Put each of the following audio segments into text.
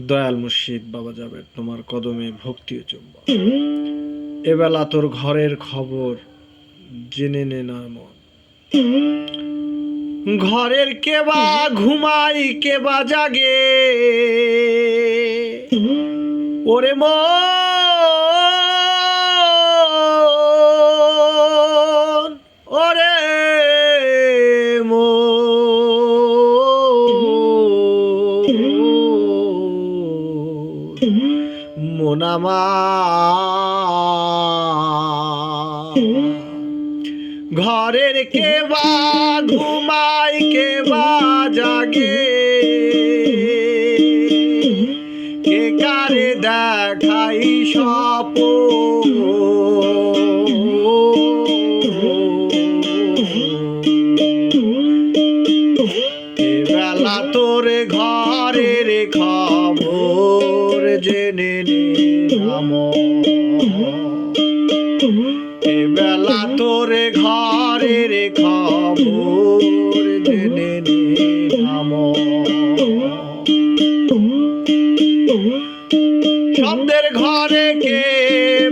দয়াল মুর্শিদ, বাবা যাবে তোমার কদমে ভক্তি ও চুম্বন। এবেলা তোর ঘরের খবর জেনে নে না মন। ঘরের কেবা ঘুমাই, কেবা জাগে। ওরে মন ওরে মন ঘরের কেবা ঘুমাই কেবা জাগে। কে কারে দেখাই সপ বেলা তোর ঘরের খবর জেনে নে। নাম বেলা তোর ঘরের খবর জেনে নাম শব্দের ঘরে কে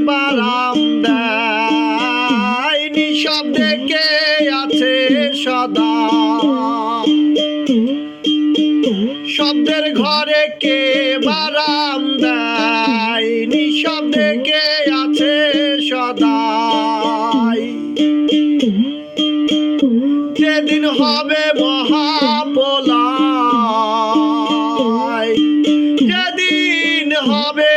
বারাম দেয় নিঃশব্দে কে আছে সদা? শব্দের ঘরে কে বারাম দেয়? হবে মহাপলায় যেদিন হবে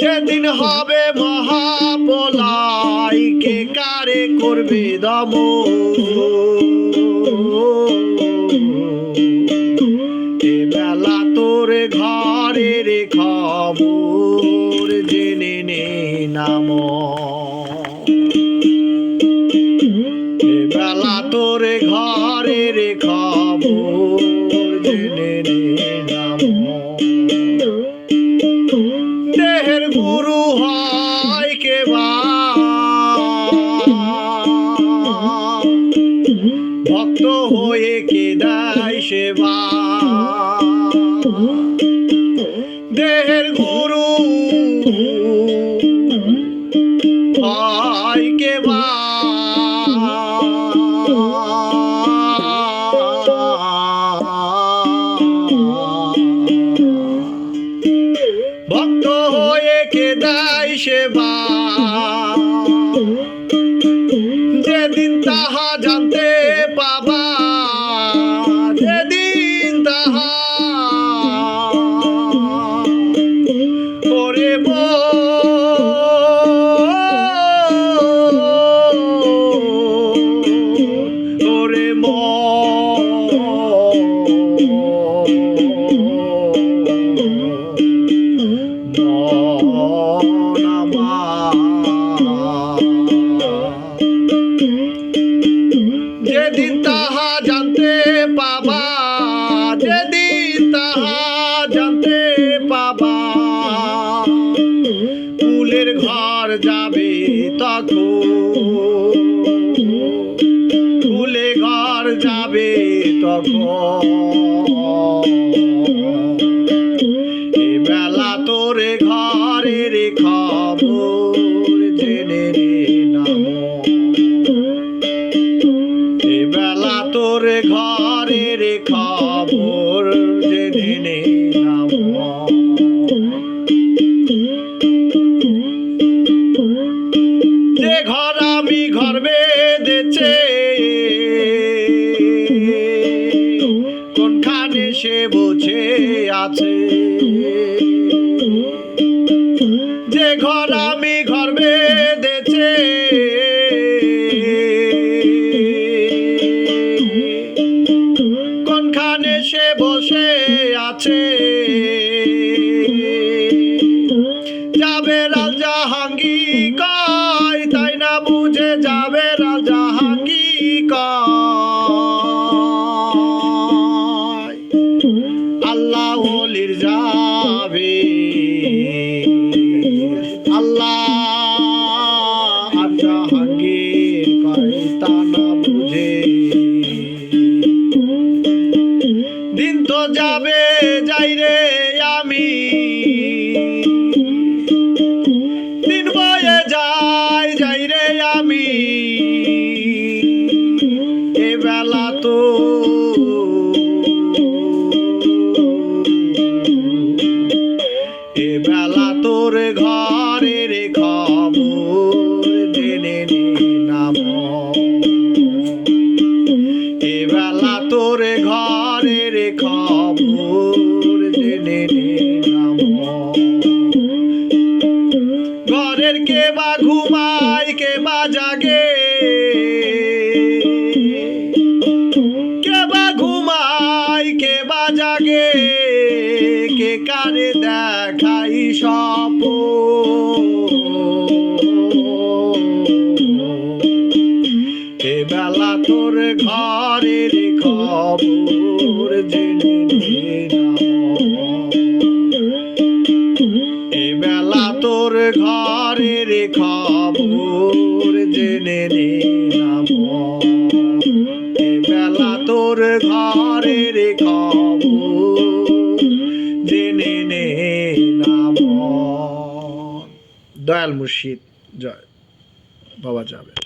যেদিন হবে মহাপলায় কে কারে করবে দম বেলা ঘরে রে খবর জেনে নে নাম। দেহের গুরু হয় কে বা? ভক্ত হয়ে কে দেয় সেবা সেবা যেদিন তাহা জানতে পাবা যেদিন তাহা ফুলের ঘর যাবে তখন। ফুলে ঘর যাবে তখন। বেলা তোরে ঘরের খবর জেনে রে নাম। বেলা তোর ঘরের খবর জেনে বসে আছে। যে ঘর আমি ঘর বেঁধেছে। কোনখানে সে বসে আছে? যাবে রাজা হাঙ্গি কয় তা যাবে যাই রে আমি। দিন বয়ে যাই যাই রে আমি। এ বেলা তো ঘরের কে বা ঘুমায়, কে বা জাগে? কে বা ঘুমায়, কে বা জাগে? কে কারে দেখাই সপ বেলা তোর ঘরের খবর জেনে নে নাম দয়াল মুর্শিদ জয়। বাবা যাবে।